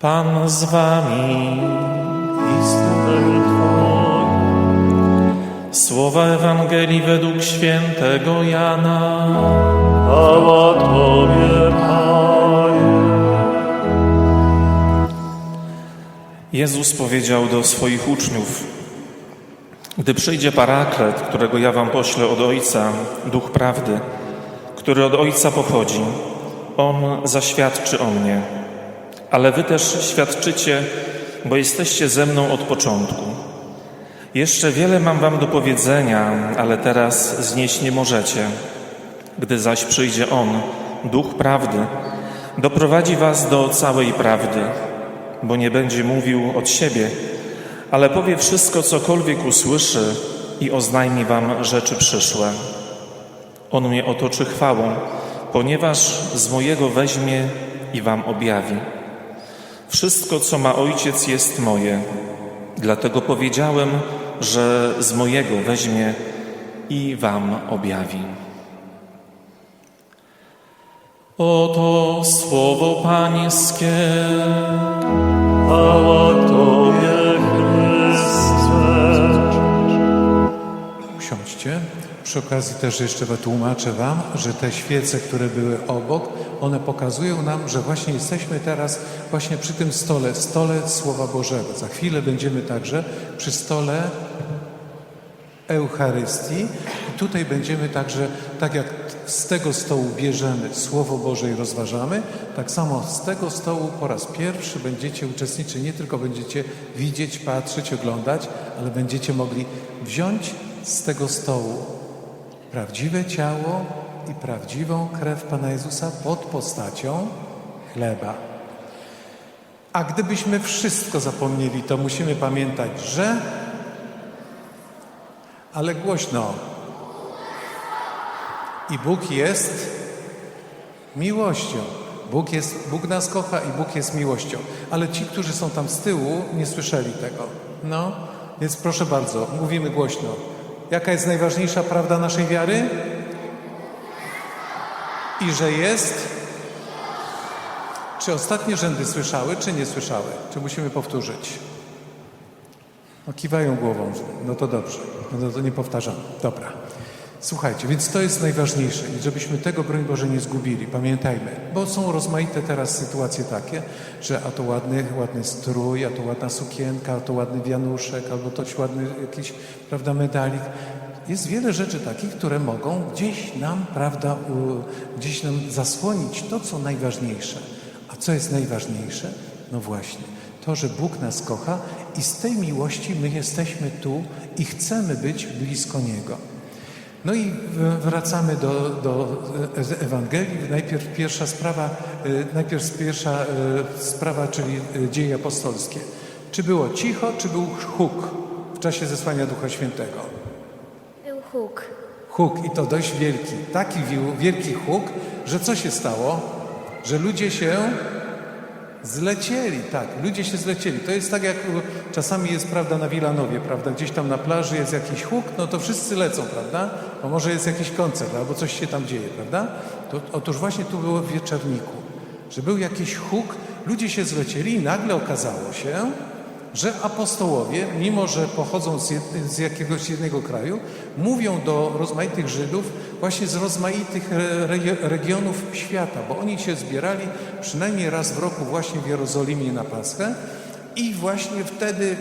Pan z wami. i z. Słowa Ewangelii według świętego Jana. Chwała Tobie, Panie. Jezus powiedział do swoich uczniów: Gdy przyjdzie paraklet, którego ja wam poślę od Ojca, duch prawdy, który od Ojca pochodzi, on zaświadczy o mnie. Ale wy też świadczycie, bo jesteście ze mną od początku. Jeszcze wiele mam wam do powiedzenia, ale teraz znieść nie możecie. Gdy zaś przyjdzie On, Duch Prawdy, doprowadzi was do całej prawdy, bo nie będzie mówił od siebie, ale powie wszystko, cokolwiek usłyszy i oznajmi wam rzeczy przyszłe. On mnie otoczy chwałą, ponieważ z mojego weźmie i wam objawi. Wszystko, co ma Ojciec, jest moje. Dlatego powiedziałem, że z mojego weźmie i wam objawi. Oto słowo Pańskie. Chwała Przy okazji też jeszcze wytłumaczę Wam, że te świece, które były obok, one pokazują nam, że właśnie jesteśmy teraz właśnie przy tym stole, stole Słowa Bożego. Za chwilę będziemy także przy stole Eucharystii i tutaj będziemy także, tak jak z tego stołu bierzemy Słowo Boże i rozważamy, tak samo z tego stołu po raz pierwszy będziecie uczestniczyć, nie tylko będziecie widzieć, patrzeć, oglądać, ale będziecie mogli wziąć z tego stołu prawdziwe ciało i prawdziwą krew Pana Jezusa pod postacią chleba. A gdybyśmy wszystko zapomnieli, to musimy pamiętać, że ale głośno. I Bóg jest miłością. Bóg, jest, Bóg nas kocha i Bóg jest miłością. Ale ci, którzy są tam z tyłu, nie słyszeli tego. No, więc proszę bardzo, mówimy głośno. Jaka jest najważniejsza prawda naszej wiary? I że jest. Czy ostatnie rzędy słyszały, czy nie słyszały? Czy musimy powtórzyć? No kiwają głową. No to dobrze. No to nie powtarzam. Dobra. Słuchajcie, więc to jest najważniejsze i żebyśmy tego, broń Boże, nie zgubili. Pamiętajmy, bo są rozmaite teraz sytuacje takie, że a to ładny, ładny strój, a to ładna sukienka, a to ładny wianuszek, albo toś ładny jakiś, prawda, medalik. Jest wiele rzeczy takich, które mogą gdzieś nam, prawda, gdzieś nam zasłonić to, co najważniejsze. A co jest najważniejsze? No właśnie, to, że Bóg nas kocha i z tej miłości my jesteśmy tu i chcemy być blisko Niego. No i wracamy do, do Ewangelii. Najpierw pierwsza sprawa, e, najpierw pierwsza e, sprawa, czyli e, dzieje apostolskie. Czy było cicho, czy był huk w czasie zesłania Ducha Świętego? Był huk. Huk i to dość wielki. Taki wielki huk, że co się stało? Że ludzie się zlecieli, tak, ludzie się zlecieli. To jest tak jak czasami jest, prawda, na Wilanowie, prawda, gdzieś tam na plaży jest jakiś huk, no to wszyscy lecą, prawda? Bo może jest jakiś koncert albo coś się tam dzieje, prawda? To, otóż właśnie tu było w Wieczerniku, że był jakiś huk, ludzie się zlecieli i nagle okazało się, że apostołowie, mimo że pochodzą z, z jakiegoś jednego kraju, mówią do rozmaitych Żydów właśnie z rozmaitych re, regionów świata, bo oni się zbierali przynajmniej raz w roku właśnie w Jerozolimie na Paschę i właśnie wtedy y,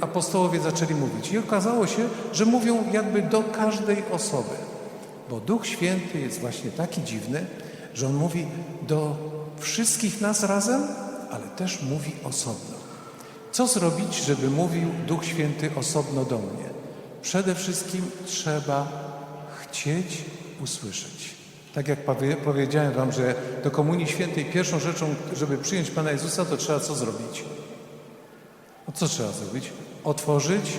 apostołowie zaczęli mówić. I okazało się, że mówią jakby do każdej osoby, bo Duch Święty jest właśnie taki dziwny, że On mówi do wszystkich nas razem, ale też mówi osobno. Co zrobić, żeby mówił Duch Święty osobno do mnie? Przede wszystkim trzeba chcieć usłyszeć. Tak jak powie- powiedziałem Wam, że do Komunii Świętej pierwszą rzeczą, żeby przyjąć Pana Jezusa, to trzeba co zrobić? No co trzeba zrobić? Otworzyć,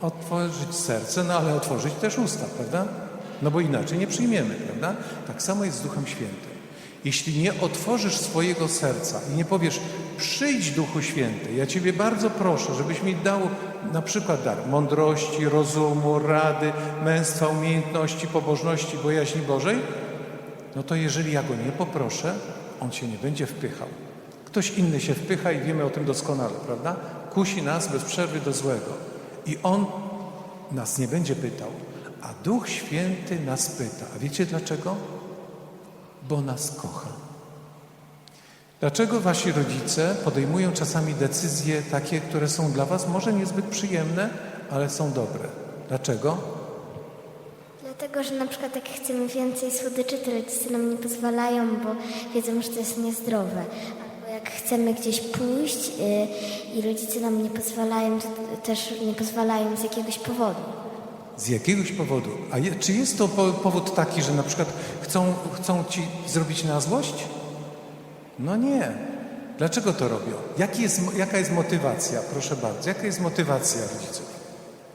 otworzyć serce, no ale otworzyć też usta, prawda? No bo inaczej nie przyjmiemy, prawda? Tak samo jest z Duchem Świętym. Jeśli nie otworzysz swojego serca i nie powiesz, przyjdź Duchu Święty, ja Ciebie bardzo proszę, żebyś mi dał na przykład dar mądrości, rozumu, rady, męstwa, umiejętności, pobożności, bojaźni Bożej, no to jeżeli ja Go nie poproszę, On się nie będzie wpychał. Ktoś inny się wpycha i wiemy o tym doskonale, prawda? Kusi nas bez przerwy do złego. I On nas nie będzie pytał, a Duch Święty nas pyta. A wiecie dlaczego? Bo nas kocha. Dlaczego wasi rodzice podejmują czasami decyzje takie, które są dla was może niezbyt przyjemne, ale są dobre? Dlaczego? Dlatego, że na przykład jak chcemy więcej słodyczy, to rodzice nam nie pozwalają, bo wiedzą, że to jest niezdrowe. Albo jak chcemy gdzieś pójść y, i rodzice nam nie pozwalają, to też nie pozwalają z jakiegoś powodu. Z jakiegoś powodu. A je, czy jest to po, powód taki, że na przykład chcą, chcą ci zrobić na złość? No nie. Dlaczego to robią? Jaki jest, jaka jest motywacja? Proszę bardzo. Jaka jest motywacja rodziców?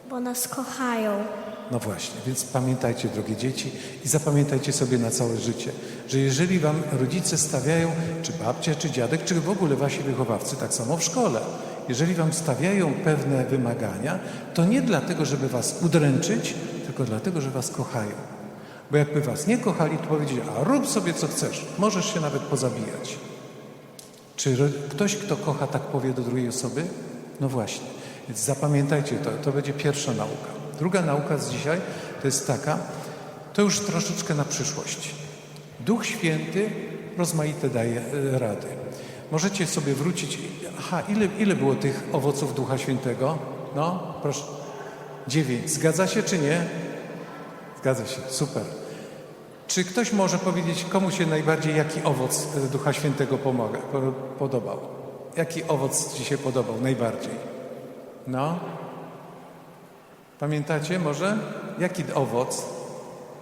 Bo nas kochają. No właśnie, więc pamiętajcie, drogie dzieci, i zapamiętajcie sobie na całe życie, że jeżeli wam rodzice stawiają, czy babcia, czy dziadek, czy w ogóle wasi wychowawcy, tak samo w szkole, jeżeli wam stawiają pewne wymagania, to nie dlatego, żeby was udręczyć, tylko dlatego, że was kochają. Bo jakby was nie kochali, to powiedzieli, a rób sobie co chcesz, możesz się nawet pozabijać. Czy ktoś, kto kocha, tak powie do drugiej osoby? No właśnie. Więc zapamiętajcie to, to będzie pierwsza nauka. Druga nauka z dzisiaj to jest taka, to już troszeczkę na przyszłość. Duch Święty rozmaite daje e, rady. Możecie sobie wrócić. Aha, ile, ile było tych owoców Ducha Świętego? No, proszę. Dziewięć. Zgadza się czy nie? Zgadza się, super. Czy ktoś może powiedzieć, komu się najbardziej jaki owoc e, Ducha Świętego pomaga, po- podobał? Jaki owoc Ci się podobał najbardziej? No? Pamiętacie może? Jaki owoc?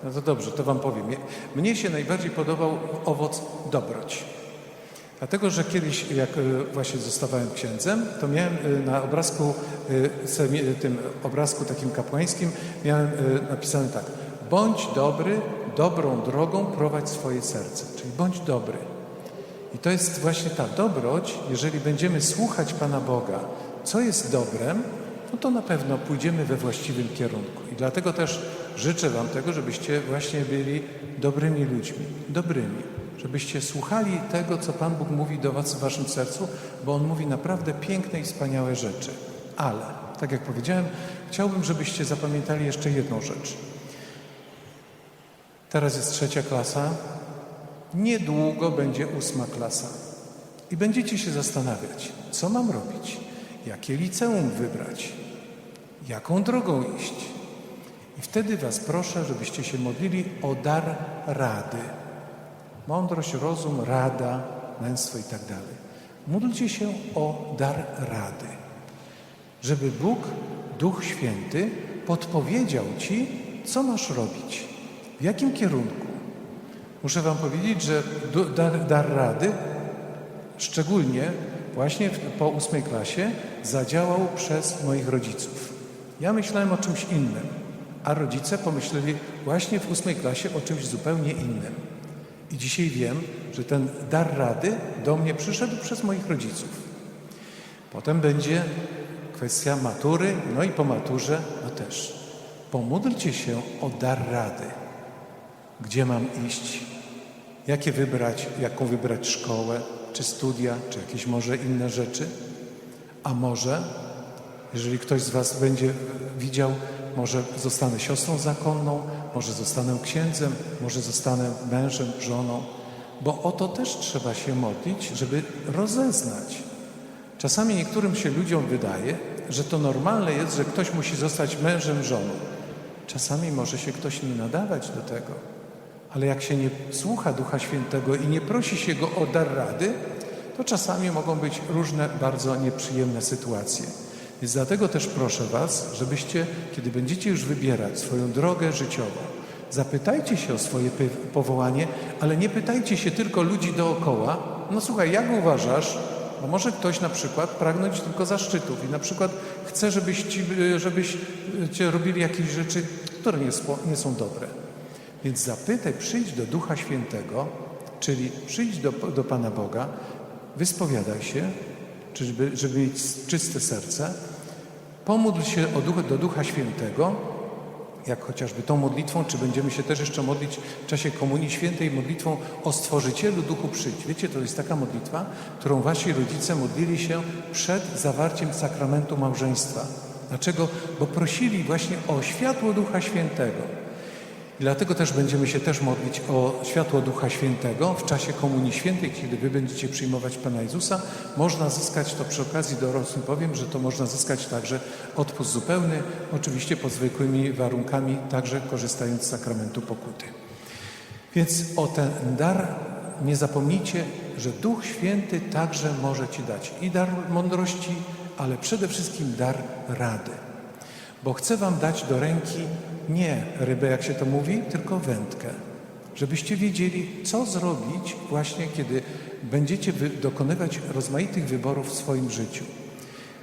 No to dobrze, to Wam powiem. Mnie się najbardziej podobał owoc dobroć. Dlatego, że kiedyś, jak e, właśnie zostawałem księdzem, to miałem e, na obrazku, e, tym obrazku takim kapłańskim, miałem napisane tak. Bądź dobry, dobrą drogą prowadź swoje serce. Czyli bądź dobry. I to jest właśnie ta dobroć, jeżeli będziemy słuchać Pana Boga, co jest dobrem, no to na pewno pójdziemy we właściwym kierunku. I dlatego też życzę Wam tego, żebyście właśnie byli dobrymi ludźmi, dobrymi, żebyście słuchali tego, co Pan Bóg mówi do Was w Waszym sercu, bo On mówi naprawdę piękne i wspaniałe rzeczy. Ale, tak jak powiedziałem, chciałbym, żebyście zapamiętali jeszcze jedną rzecz. Teraz jest trzecia klasa, Niedługo będzie ósma klasa i będziecie się zastanawiać, co mam robić, jakie liceum wybrać, jaką drogą iść. I wtedy Was proszę, żebyście się modlili o dar rady. Mądrość, rozum, rada, męstwo i tak dalej. Módlcie się o dar rady, żeby Bóg, Duch Święty, podpowiedział Ci, co masz robić, w jakim kierunku. Muszę Wam powiedzieć, że dar, dar rady, szczególnie właśnie po ósmej klasie, zadziałał przez moich rodziców. Ja myślałem o czymś innym, a rodzice pomyśleli właśnie w ósmej klasie o czymś zupełnie innym. I dzisiaj wiem, że ten dar rady do mnie przyszedł przez moich rodziców. Potem będzie kwestia matury, no i po maturze, no też. Pomódlcie się o dar rady gdzie mam iść, jakie wybrać, jaką wybrać szkołę, czy studia, czy jakieś może inne rzeczy. A może, jeżeli ktoś z Was będzie widział, może zostanę siostrą zakonną, może zostanę księdzem, może zostanę mężem, żoną, bo o to też trzeba się modlić, żeby rozeznać. Czasami niektórym się ludziom wydaje, że to normalne jest, że ktoś musi zostać mężem, żoną. Czasami może się ktoś nie nadawać do tego, ale jak się nie słucha Ducha Świętego i nie prosi się Go o dar rady, to czasami mogą być różne bardzo nieprzyjemne sytuacje. Więc dlatego też proszę Was, żebyście, kiedy będziecie już wybierać swoją drogę życiową, zapytajcie się o swoje powołanie, ale nie pytajcie się tylko ludzi dookoła. No słuchaj, jak uważasz, bo może ktoś na przykład pragnąć tylko zaszczytów i na przykład chce, żebyś ci, żebyś cię robili jakieś rzeczy, które nie, nie są dobre. Więc zapytaj, przyjdź do Ducha Świętego, czyli przyjdź do, do Pana Boga, wyspowiadaj się, żeby, żeby mieć czyste serce, pomódl się duch, do Ducha Świętego jak chociażby tą modlitwą, czy będziemy się też jeszcze modlić w czasie Komunii Świętej modlitwą o Stworzycielu Duchu Przyjdź. Wiecie, to jest taka modlitwa, którą wasi rodzice modlili się przed zawarciem sakramentu małżeństwa. Dlaczego? Bo prosili właśnie o światło Ducha Świętego. I dlatego też będziemy się też modlić o światło Ducha Świętego w czasie Komunii Świętej, kiedy wy będziecie przyjmować Pana Jezusa. Można zyskać to przy okazji dorosłym powiem, że to można zyskać także odpust zupełny, oczywiście pod zwykłymi warunkami, także korzystając z sakramentu pokuty. Więc o ten dar nie zapomnijcie, że Duch Święty także może Ci dać i dar mądrości, ale przede wszystkim dar rady. Bo chcę Wam dać do ręki nie rybę, jak się to mówi, tylko wędkę. Żebyście wiedzieli, co zrobić właśnie, kiedy będziecie dokonywać rozmaitych wyborów w swoim życiu.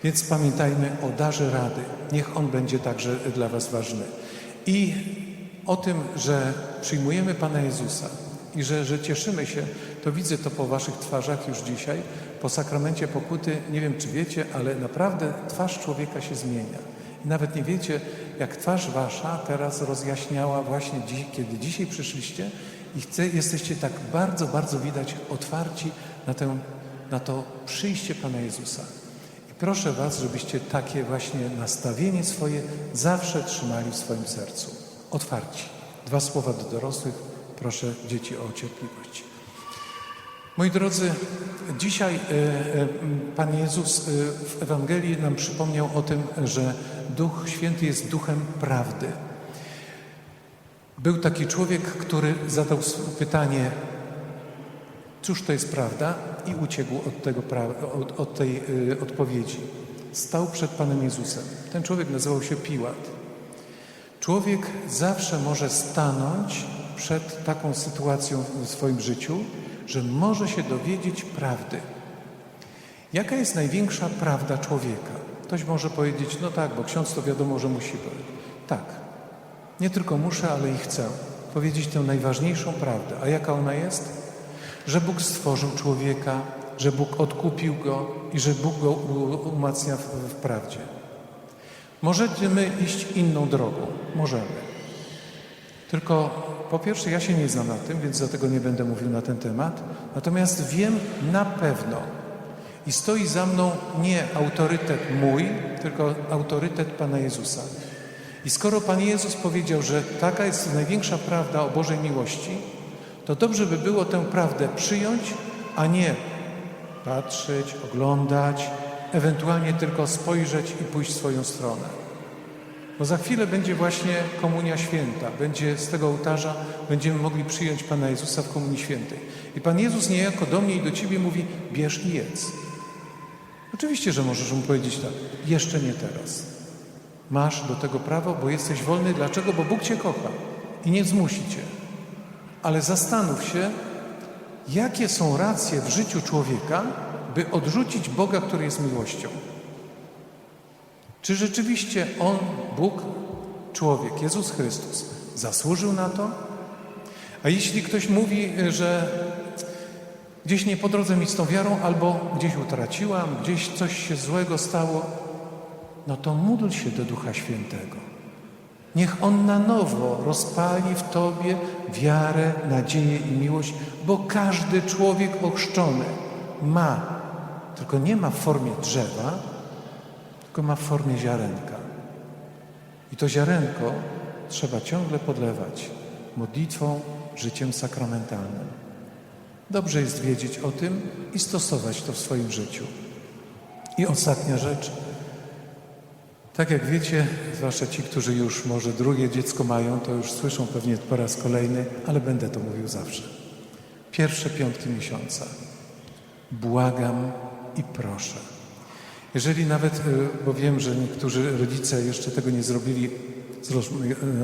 Więc pamiętajmy o darze rady. Niech on będzie także dla Was ważny. I o tym, że przyjmujemy Pana Jezusa i że, że cieszymy się, to widzę to po Waszych twarzach już dzisiaj. Po sakramencie pokuty, nie wiem czy wiecie, ale naprawdę twarz człowieka się zmienia. I nawet nie wiecie, jak twarz Wasza teraz rozjaśniała właśnie dziś, kiedy dzisiaj przyszliście i chce, jesteście tak bardzo, bardzo widać otwarci na, tę, na to przyjście Pana Jezusa. I proszę Was, żebyście takie właśnie nastawienie swoje zawsze trzymali w swoim sercu. Otwarci. Dwa słowa do dorosłych. Proszę dzieci o cierpliwość. Moi drodzy, dzisiaj e, e, Pan Jezus e, w Ewangelii nam przypomniał o tym, że Duch Święty jest duchem prawdy. Był taki człowiek, który zadał pytanie, cóż to jest prawda? I uciekł od, tego od, od tej odpowiedzi. Stał przed Panem Jezusem. Ten człowiek nazywał się Piłat. Człowiek zawsze może stanąć przed taką sytuacją w swoim życiu, że może się dowiedzieć prawdy. Jaka jest największa prawda człowieka? Ktoś może powiedzieć, no tak, bo ksiądz to wiadomo, że musi powiedzieć. Tak, nie tylko muszę, ale i chcę powiedzieć tę najważniejszą prawdę. A jaka ona jest? Że Bóg stworzył człowieka, że Bóg odkupił go i że Bóg go umacnia w, w prawdzie. Możemy iść inną drogą. Możemy. Tylko po pierwsze, ja się nie znam na tym, więc dlatego nie będę mówił na ten temat. Natomiast wiem na pewno i stoi za mną nie autorytet mój, tylko autorytet Pana Jezusa. I skoro Pan Jezus powiedział, że taka jest największa prawda o Bożej miłości, to dobrze by było tę prawdę przyjąć, a nie patrzeć, oglądać, ewentualnie tylko spojrzeć i pójść swoją stronę. Bo za chwilę będzie właśnie Komunia Święta. Będzie z tego ołtarza, będziemy mogli przyjąć Pana Jezusa w Komunii Świętej. I Pan Jezus niejako do mnie i do Ciebie mówi, bierz i jedz. Oczywiście, że możesz mu powiedzieć tak, jeszcze nie teraz. Masz do tego prawo, bo jesteś wolny. Dlaczego? Bo Bóg Cię kocha i nie zmusi Cię. Ale zastanów się, jakie są racje w życiu człowieka, by odrzucić Boga, który jest miłością. Czy rzeczywiście On, Bóg, człowiek, Jezus Chrystus, zasłużył na to? A jeśli ktoś mówi, że gdzieś nie po drodze mi z tą wiarą, albo gdzieś utraciłam, gdzieś coś się złego stało, no to módl się do Ducha Świętego. Niech On na nowo rozpali w Tobie wiarę, nadzieję i miłość, bo każdy człowiek ochrzczony ma, tylko nie ma w formie drzewa, tylko ma w formie ziarenka. I to ziarenko trzeba ciągle podlewać modlitwą, życiem sakramentalnym. Dobrze jest wiedzieć o tym i stosować to w swoim życiu. I ostatnia rzecz. Tak jak wiecie, zwłaszcza ci, którzy już może drugie dziecko mają, to już słyszą pewnie po raz kolejny, ale będę to mówił zawsze. Pierwsze piątki miesiąca. Błagam i proszę. Jeżeli nawet, y, bo wiem, że niektórzy rodzice jeszcze tego nie zrobili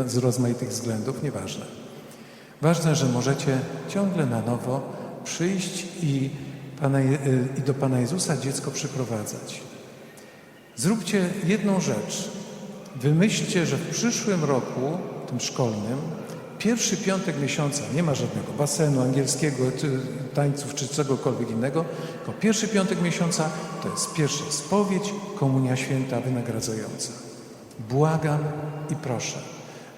y, z rozmaitych względów, nieważne. Ważne, że możecie ciągle na nowo przyjść i, Pana, y, i do Pana Jezusa dziecko przyprowadzać. Zróbcie jedną rzecz. Wymyślcie, że w przyszłym roku, tym szkolnym, pierwszy piątek miesiąca nie ma żadnego basenu angielskiego, tańców, czy czegokolwiek innego, tylko pierwszy piątek miesiąca to jest pierwsza spowiedź, komunia święta wynagradzająca. Błagam i proszę.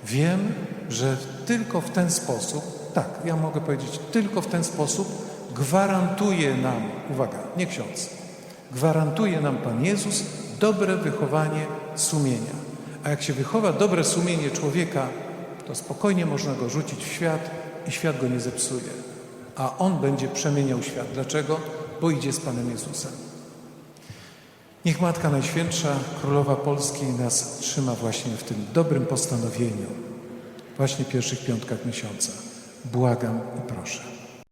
Wiem, że tylko w ten sposób, tak, ja mogę powiedzieć, tylko w ten sposób gwarantuje nam, uwaga, nie ksiądz, gwarantuje nam Pan Jezus dobre wychowanie sumienia. A jak się wychowa dobre sumienie człowieka, to spokojnie można go rzucić w świat i świat go nie zepsuje. A on będzie przemieniał świat. Dlaczego? Bo idzie z Panem Jezusem. Niech Matka Najświętsza, Królowa Polski nas trzyma właśnie w tym dobrym postanowieniu, właśnie pierwszych piątkach miesiąca. Błagam i proszę.